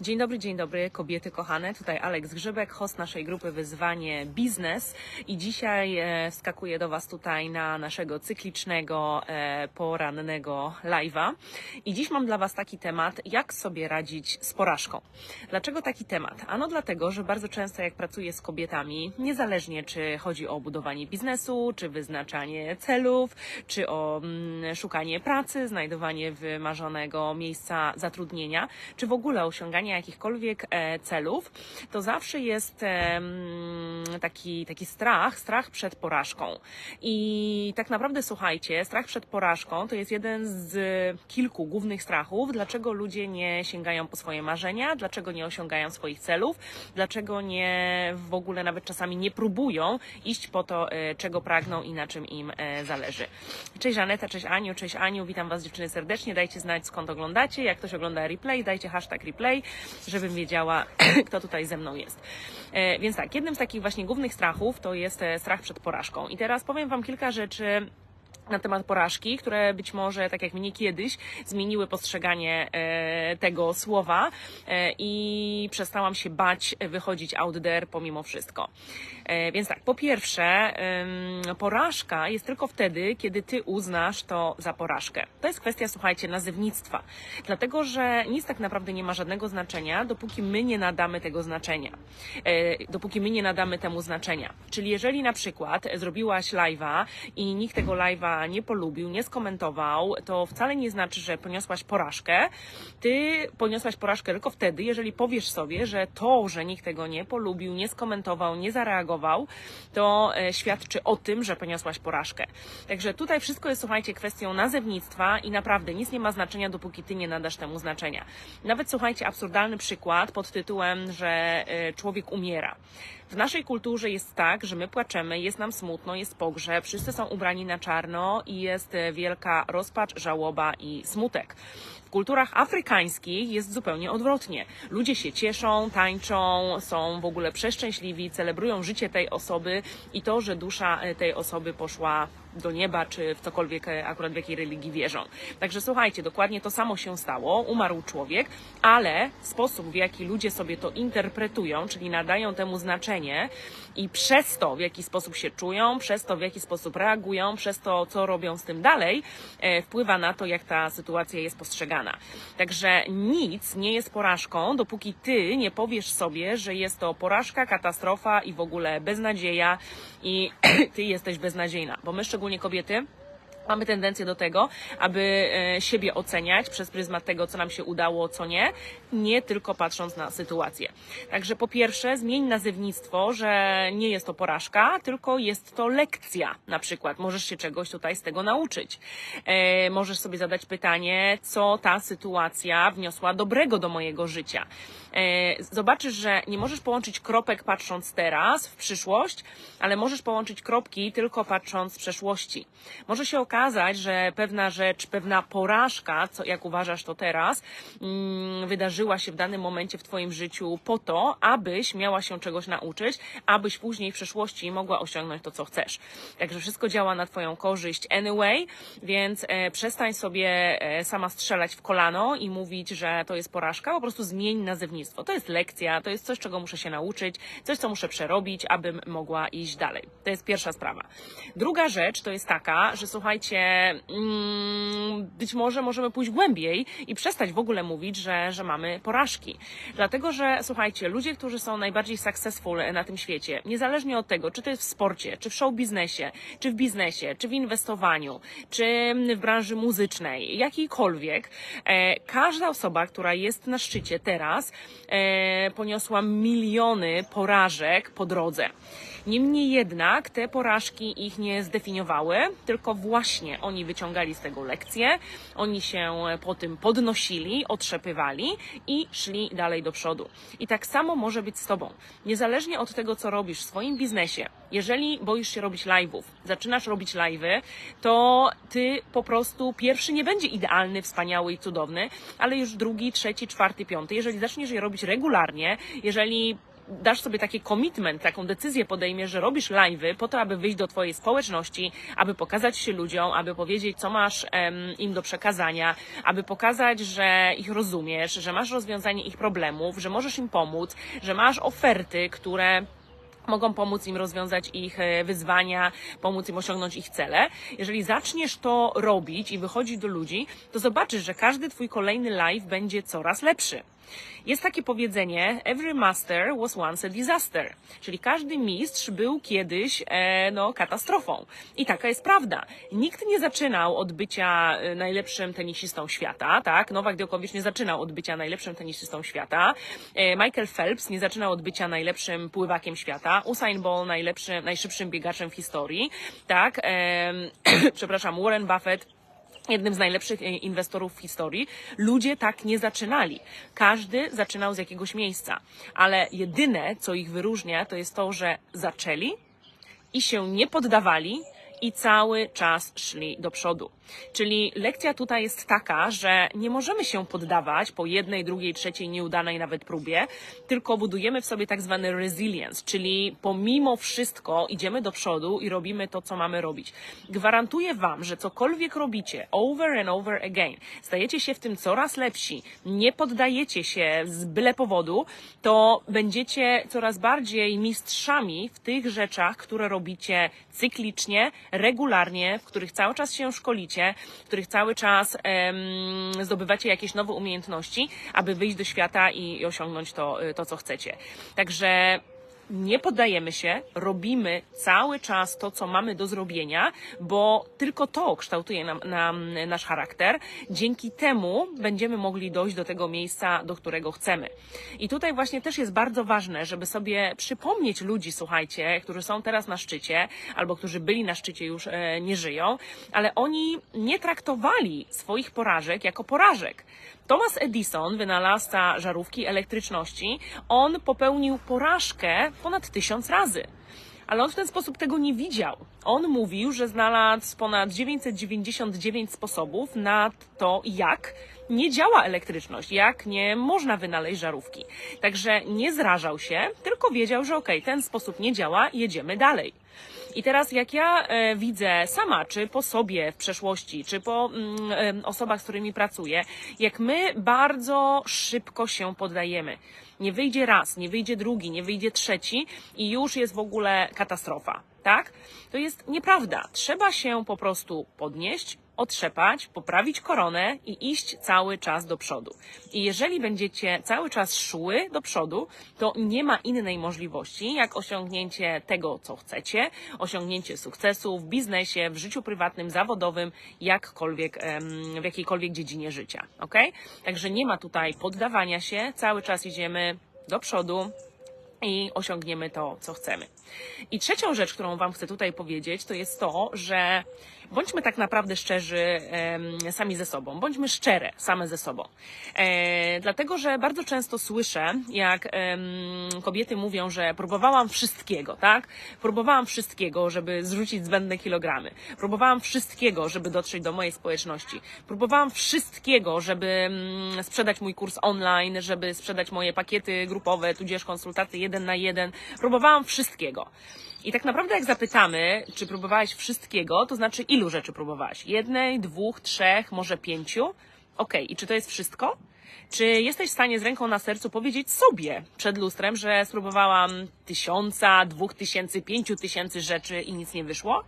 Dzień dobry, dzień dobry, kobiety kochane. Tutaj Aleks Grzybek, host naszej grupy Wyzwanie Biznes. I dzisiaj e, wskakuję do Was tutaj na naszego cyklicznego, e, porannego live'a. I dziś mam dla Was taki temat, jak sobie radzić z porażką. Dlaczego taki temat? Ano dlatego, że bardzo często jak pracuję z kobietami, niezależnie czy chodzi o budowanie biznesu, czy wyznaczanie celów, czy o mm, szukanie pracy, znajdowanie wymarzonego miejsca zatrudnienia, czy w ogóle osiąganie jakichkolwiek e, celów, to zawsze jest taki, taki strach, strach przed porażką. I tak naprawdę słuchajcie, strach przed porażką to jest jeden z kilku głównych strachów, dlaczego ludzie nie sięgają po swoje marzenia, dlaczego nie osiągają swoich celów, dlaczego nie w ogóle nawet czasami nie próbują iść po to, e, czego pragną i na czym im e, zależy. Cześć Żaneta, cześć Aniu, cześć Aniu, witam Was dziewczyny serdecznie, dajcie znać skąd oglądacie, jak ktoś ogląda replay, dajcie hashtag replay, żebym wiedziała, kto tutaj ze mną jest. E, Więc tak, jednym z takich właśnie głównych strachów to jest e, strach przed porażką. I teraz powiem Wam kilka rzeczy na temat porażki, które być może, tak jak mnie kiedyś, zmieniły postrzeganie e, tego słowa e, i przestałam się bać wychodzić out there pomimo wszystko. E, więc tak, po pierwsze, porażka jest tylko wtedy, kiedy ty uznasz to za porażkę. To jest kwestia, słuchajcie, nazewnictwa. Dlatego, że nic tak naprawdę nie ma żadnego znaczenia, dopóki my nie nadamy tego znaczenia. Dopóki my nie nadamy temu znaczenia. Czyli jeżeli na przykład zrobiłaś live'a i nikt tego live'a nie polubił, nie skomentował, to wcale nie znaczy, że poniosłaś porażkę. Ty poniosłaś porażkę tylko wtedy, jeżeli powiesz sobie, że to, że nikt tego nie polubił, nie skomentował, nie zareagował, to e, świadczy o tym, że poniosłaś porażkę. Także tutaj wszystko jest, słuchajcie, kwestią nazewnictwa i naprawdę nic nie ma znaczenia, dopóki ty nie nadasz temu znaczenia. Nawet, słuchajcie, absurdalny przykład pod tytułem, że e, człowiek umiera. W naszej kulturze jest tak, że my płaczemy, jest nam smutno, jest pogrzeb, wszyscy są ubrani na czarno i jest e, wielka rozpacz, żałoba i smutek. W kulturach afrykańskich jest zupełnie odwrotnie. Ludzie się cieszą, tańczą, są w ogóle przeszczęśliwi, celebrują życie tej osoby i to, że dusza e, tej osoby poszła do nieba, czy w cokolwiek e, akurat w jakiej religii wierzą. Także słuchajcie, dokładnie to samo się stało, umarł człowiek, ale sposób, w jaki ludzie sobie to interpretują, czyli nadają temu znaczenie i przez to, w jaki sposób się czują, przez to, w jaki sposób reagują, przez to, co robią z tym dalej, e, wpływa na to, jak ta sytuacja jest postrzegana. Także nic nie jest porażką, dopóki ty nie powiesz sobie, że jest to porażka, katastrofa i w ogóle beznadzieja i ty jesteś beznadziejna, bo my szczególnie kobiety Mamy tendencję do tego, aby e, siebie oceniać przez pryzmat tego, co nam się udało, co nie, nie tylko patrząc na sytuację. Także po pierwsze, zmień nazewnictwo, że nie jest to porażka, tylko jest to lekcja. Na przykład możesz się czegoś tutaj z tego nauczyć. E, możesz sobie zadać pytanie, co ta sytuacja wniosła dobrego do mojego życia. E, zobaczysz, że nie możesz połączyć kropek patrząc teraz w przyszłość, ale możesz połączyć kropki tylko patrząc z przeszłości. Może się okazać, że pewna rzecz, pewna porażka, co, jak uważasz to teraz, mm, wydarzyła się w danym momencie w Twoim życiu po to, abyś miała się czegoś nauczyć, abyś później w przyszłości mogła osiągnąć to, co chcesz. Także wszystko działa na Twoją korzyść anyway, więc e, przestań sobie e, sama strzelać w kolano i mówić, że to jest porażka, po prostu zmień nazewnictwo. To jest lekcja, to jest coś, czego muszę się nauczyć, coś, co muszę przerobić, abym mogła iść dalej. To jest pierwsza sprawa. Druga rzecz to jest taka, że słuchajcie, mm, być może możemy pójść głębiej i przestać w ogóle mówić, że, że mamy porażki. Dlatego, że słuchajcie, ludzie, którzy są najbardziej successful na tym świecie, niezależnie od tego, czy to jest w sporcie, czy w show biznesie, czy w biznesie, czy w inwestowaniu, czy w branży muzycznej, jakiejkolwiek, e, każda osoba, która jest na szczycie teraz, e, poniosła miliony porażek po drodze. Niemniej jednak te porażki ich nie zdefiniowały, tylko właśnie oni wyciągali z tego lekcje, oni się po tym podnosili, otrzepywali i szli dalej do przodu. I tak samo może być z Tobą. Niezależnie od tego, co robisz w swoim biznesie, jeżeli boisz się robić live'ów, zaczynasz robić live'y, to Ty po prostu pierwszy nie będzie idealny, wspaniały i cudowny, ale już drugi, trzeci, czwarty, piąty. Jeżeli zaczniesz je robić regularnie, jeżeli dasz sobie taki commitment, taką decyzję podejmiesz, że robisz live'y po to, aby wyjść do Twojej społeczności, aby pokazać się ludziom, aby powiedzieć, co masz im do przekazania, aby pokazać, że ich rozumiesz, że masz rozwiązanie ich problemów, że możesz im pomóc, że masz oferty, które mogą pomóc im rozwiązać ich e, wyzwania, pomóc im osiągnąć ich cele. Jeżeli zaczniesz to robić i wychodzić do ludzi, to zobaczysz, że każdy twój kolejny live będzie coraz lepszy. Jest takie powiedzenie: Every master was once a disaster, czyli każdy mistrz był kiedyś e, no, katastrofą. I taka jest prawda. Nikt nie zaczynał od bycia e, najlepszym tenisistą świata, tak? Nowak Djokovic nie zaczynał od bycia najlepszym tenisistą świata. E, Michael Phelps nie zaczynał od bycia najlepszym pływakiem świata. Usain Bolt najlepszym, najszybszym biegaczem w historii, tak? E, przepraszam, Warren Buffett jednym z najlepszych e, inwestorów w historii. Ludzie tak nie zaczynali. Każdy zaczynał z jakiegoś miejsca, ale jedyne, co ich wyróżnia, to jest to, że zaczęli i się nie poddawali i cały czas szli do przodu. Czyli lekcja tutaj jest taka, że nie możemy się poddawać po jednej, drugiej, trzeciej nieudanej nawet próbie, tylko budujemy w sobie tak zwany resilience, czyli pomimo wszystko idziemy do przodu i robimy to, co mamy robić. Gwarantuję Wam, że cokolwiek robicie over and over again, stajecie się w tym coraz lepsi, nie poddajecie się z byle powodu, to będziecie coraz bardziej mistrzami w tych rzeczach, które robicie cyklicznie, regularnie, w których cały czas się szkolicie, w których cały czas em, zdobywacie jakieś nowe umiejętności, aby wyjść do świata i, i osiągnąć to, to, co chcecie. Także nie poddajemy się, robimy cały czas to, co mamy do zrobienia, bo tylko to kształtuje nam, nam, nasz charakter. Dzięki temu będziemy mogli dojść do tego miejsca, do którego chcemy. I tutaj właśnie też jest bardzo ważne, żeby sobie przypomnieć ludzi, słuchajcie, którzy są teraz na szczycie, albo którzy byli na szczycie już e, nie żyją, ale oni nie traktowali swoich porażek jako porażek. Thomas Edison, wynalazca żarówki elektryczności, on popełnił porażkę ponad tysiąc razy. Ale on w ten sposób tego nie widział. On mówił, że znalazł ponad 999 sposobów na to, jak nie działa elektryczność, jak nie można wynaleźć żarówki. Także nie zrażał się, tylko wiedział, że okej, okay, ten sposób nie działa, jedziemy dalej. I teraz jak ja e, widzę sama, czy po sobie w przeszłości, czy po mm, osobach, z którymi pracuję, jak my bardzo szybko się poddajemy. Nie wyjdzie raz, nie wyjdzie drugi, nie wyjdzie trzeci i już jest w ogóle katastrofa, tak? To jest nieprawda. Trzeba się po prostu podnieść, otrzepać, poprawić koronę i iść cały czas do przodu. I jeżeli będziecie cały czas szły do przodu, to nie ma innej możliwości, jak osiągnięcie tego, co chcecie, osiągnięcie sukcesu w biznesie, w życiu prywatnym, zawodowym, jakkolwiek, w jakiejkolwiek dziedzinie życia. Ok? Także nie ma tutaj poddawania się, cały czas idziemy do przodu, i osiągniemy to, co chcemy. I trzecią rzecz, którą Wam chcę tutaj powiedzieć, to jest to, że bądźmy tak naprawdę szczerzy e, sami ze sobą, bądźmy szczere same ze sobą. E, dlatego, że bardzo często słyszę, jak e, kobiety mówią, że próbowałam wszystkiego, tak? Próbowałam wszystkiego, żeby zrzucić zbędne kilogramy. Próbowałam wszystkiego, żeby dotrzeć do mojej społeczności. Próbowałam wszystkiego, żeby mm, sprzedać mój kurs online, żeby sprzedać moje pakiety grupowe, tudzież konsultacje jeden na jeden. Próbowałam wszystkiego. I tak naprawdę jak zapytamy, czy próbowałaś wszystkiego, to znaczy ilu rzeczy próbowałaś? Jednej, dwóch, trzech, może pięciu? Ok, i czy to jest wszystko? Czy jesteś w stanie z ręką na sercu powiedzieć sobie przed lustrem, że spróbowałam tysiąca, dwóch tysięcy, pięciu tysięcy rzeczy i nic nie wyszło?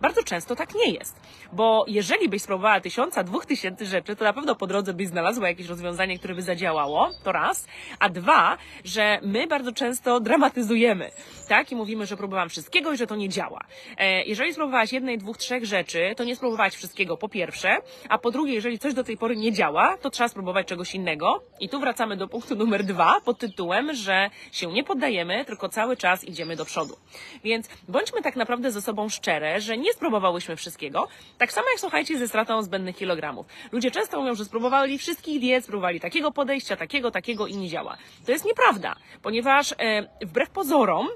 Bardzo często tak nie jest, bo jeżeli byś spróbowała tysiąca, dwóch tysięcy rzeczy, to na pewno po drodze byś znalazła jakieś rozwiązanie, które by zadziałało, to raz, a dwa, że my bardzo często dramatyzujemy, tak, i mówimy, że próbowałam wszystkiego i że to nie działa. E, jeżeli spróbowałaś jednej, dwóch, trzech rzeczy, to nie spróbowałaś wszystkiego po pierwsze, a po drugie, jeżeli coś do tej pory nie działa, to trzeba spróbować czegoś innego. I tu wracamy do punktu numer dwa pod tytułem, że się nie poddajemy, tylko cały czas idziemy do przodu. Więc bądźmy tak naprawdę ze sobą szczere, że nie nie spróbowałyśmy wszystkiego. Tak samo jak słuchajcie ze stratą zbędnych kilogramów. Ludzie często mówią, że spróbowali wszystkich diet, spróbowali takiego podejścia, takiego, takiego i nie działa. To jest nieprawda, ponieważ e, wbrew pozorom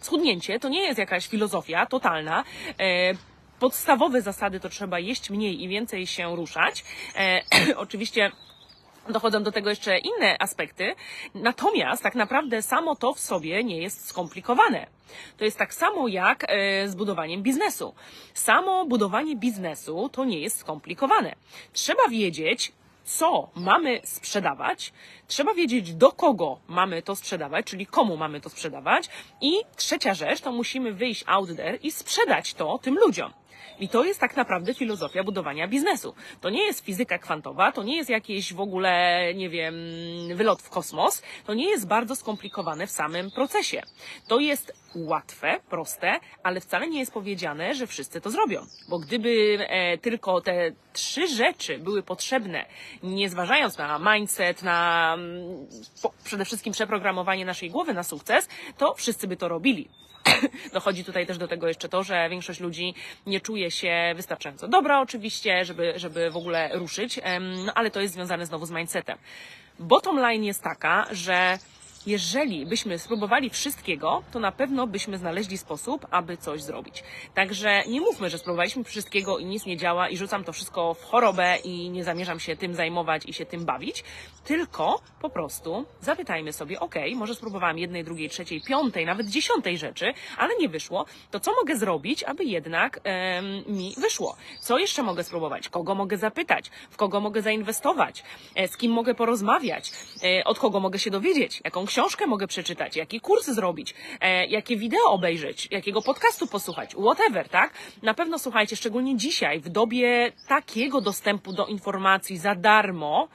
schudnięcie to nie jest jakaś filozofia totalna. E, podstawowe zasady to trzeba jeść mniej i więcej się ruszać. E, oczywiście dochodzą do tego jeszcze inne aspekty. Natomiast tak naprawdę samo to w sobie nie jest skomplikowane. To jest tak samo jak e, z budowaniem biznesu. Samo budowanie biznesu to nie jest skomplikowane. Trzeba wiedzieć, co mamy sprzedawać, trzeba wiedzieć, do kogo mamy to sprzedawać, czyli komu mamy to sprzedawać. I trzecia rzecz, to musimy wyjść out there i sprzedać to tym ludziom. I to jest tak naprawdę filozofia budowania biznesu. To nie jest fizyka kwantowa, to nie jest jakieś w ogóle, nie wiem, wylot w kosmos. To nie jest bardzo skomplikowane w samym procesie. To jest łatwe, proste, ale wcale nie jest powiedziane, że wszyscy to zrobią. Bo gdyby e, tylko te trzy rzeczy były potrzebne, nie zważając na mindset, na mm, po, przede wszystkim przeprogramowanie naszej głowy na sukces, to wszyscy by to robili. Dochodzi tutaj też do tego jeszcze to, że większość ludzi nie czuje się wystarczająco dobra oczywiście, żeby, żeby w ogóle ruszyć, no ale to jest związane znowu z mindsetem. Bottom line jest taka, że jeżeli byśmy spróbowali wszystkiego, to na pewno byśmy znaleźli sposób, aby coś zrobić. Także nie mówmy, że spróbowaliśmy wszystkiego i nic nie działa i rzucam to wszystko w chorobę i nie zamierzam się tym zajmować i się tym bawić, tylko po prostu zapytajmy sobie, ok, może spróbowałam jednej, drugiej, trzeciej, piątej, nawet dziesiątej rzeczy, ale nie wyszło, to co mogę zrobić, aby jednak em, mi wyszło? Co jeszcze mogę spróbować? Kogo mogę zapytać? W kogo mogę zainwestować? E, z kim mogę porozmawiać? E, od kogo mogę się dowiedzieć? Jaką książkę mogę przeczytać? Jaki kurs zrobić? E, jakie wideo obejrzeć? Jakiego podcastu posłuchać? Whatever, tak? Na pewno słuchajcie, szczególnie dzisiaj, w dobie takiego dostępu do informacji za darmo,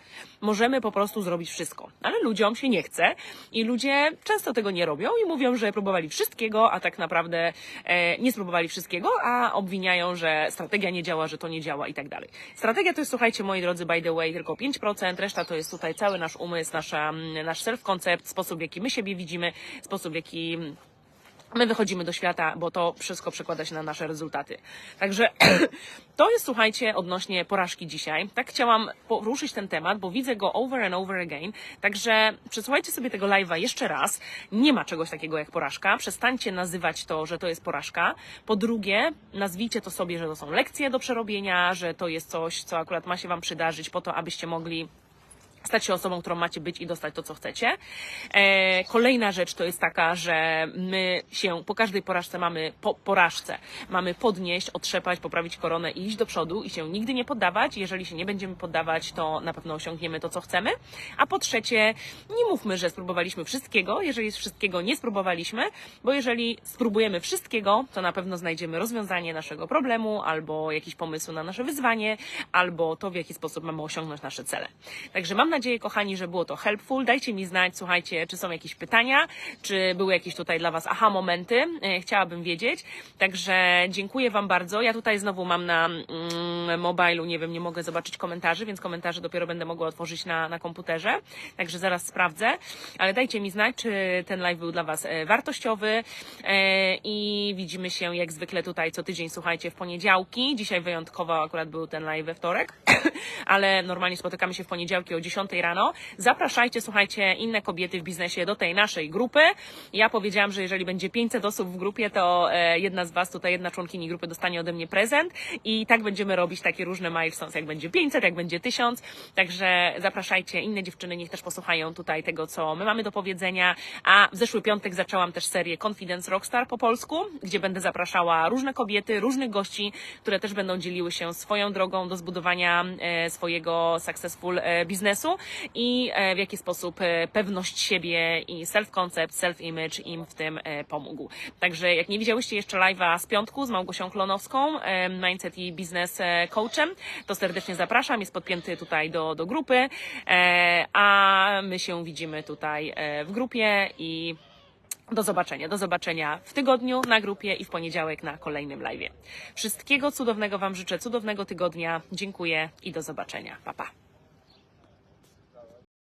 możemy po prostu zrobić wszystko. Ale ludziom się nie chce i ludzie często tego nie robią i mówią, że próbowali wszystkiego, a tak naprawdę e, nie spróbowali wszystkiego, a obwiniają, że strategia nie działa, że to nie działa i tak dalej. Strategia to jest, słuchajcie, moi drodzy, by the way, tylko 5%, reszta to jest tutaj cały nasz umysł, nasza, nasz self-concept, sposób, w jaki my siebie widzimy, sposób, w jaki my wychodzimy do świata, bo to wszystko przekłada się na nasze rezultaty. Także to jest, słuchajcie, odnośnie porażki dzisiaj. Tak chciałam poruszyć ten temat, bo widzę go over and over again. Także przesłuchajcie sobie tego live'a jeszcze raz. Nie ma czegoś takiego jak porażka. Przestańcie nazywać to, że to jest porażka. Po drugie, nazwijcie to sobie, że to są lekcje do przerobienia, że to jest coś, co akurat ma się Wam przydarzyć po to, abyście mogli stać się osobą, którą macie być i dostać to, co chcecie. E, kolejna rzecz to jest taka, że my się po każdej porażce mamy, po porażce, mamy podnieść, otrzepać, poprawić koronę i iść do przodu i się nigdy nie poddawać. Jeżeli się nie będziemy poddawać, to na pewno osiągniemy to, co chcemy. A po trzecie, nie mówmy, że spróbowaliśmy wszystkiego, jeżeli wszystkiego nie spróbowaliśmy, bo jeżeli spróbujemy wszystkiego, to na pewno znajdziemy rozwiązanie naszego problemu, albo jakiś pomysł na nasze wyzwanie, albo to, w jaki sposób mamy osiągnąć nasze cele. Także mam nadzieję, kochani, że było to helpful. Dajcie mi znać, słuchajcie, czy są jakieś pytania, czy były jakieś tutaj dla Was aha momenty. E, Chciałabym wiedzieć. Także dziękuję Wam bardzo. Ja tutaj znowu mam na mm, mobilu, nie wiem, nie mogę zobaczyć komentarzy, więc komentarze dopiero będę mogła otworzyć na, na komputerze. Także zaraz sprawdzę. Ale dajcie mi znać, czy ten live był dla Was e, wartościowy. E, I widzimy się jak zwykle tutaj co tydzień, słuchajcie, w poniedziałki. Dzisiaj wyjątkowo akurat był ten live we wtorek, ale normalnie spotykamy się w poniedziałki o 10 rano. Zapraszajcie, słuchajcie, inne kobiety w biznesie do tej naszej grupy. Ja powiedziałam, że jeżeli będzie 500 osób w grupie, to e, jedna z Was, tutaj jedna członkini grupy dostanie ode mnie prezent i tak będziemy robić takie różne milestones, jak będzie 500, jak będzie 1000. Także zapraszajcie inne dziewczyny, niech też posłuchają tutaj tego, co my mamy do powiedzenia. A w zeszły piątek zaczęłam też serię Confidence Rockstar po polsku, gdzie będę zapraszała różne kobiety, różnych gości, które też będą dzieliły się swoją drogą do zbudowania e, swojego successful e, i e, w jaki sposób e, pewność siebie i self-concept, self-image im w tym e, pomógł. Także jak nie widziałyście jeszcze live'a z piątku z Małgosią Klonowską, Mindset i Biznes e, Coachem, to serdecznie zapraszam. Jest podpięty tutaj do, do grupy, a my się widzimy tutaj w grupie i do zobaczenia. Do zobaczenia w tygodniu na grupie i w poniedziałek na kolejnym live. Wszystkiego cudownego Wam życzę, cudownego tygodnia. Dziękuję i do zobaczenia. Pa, pa.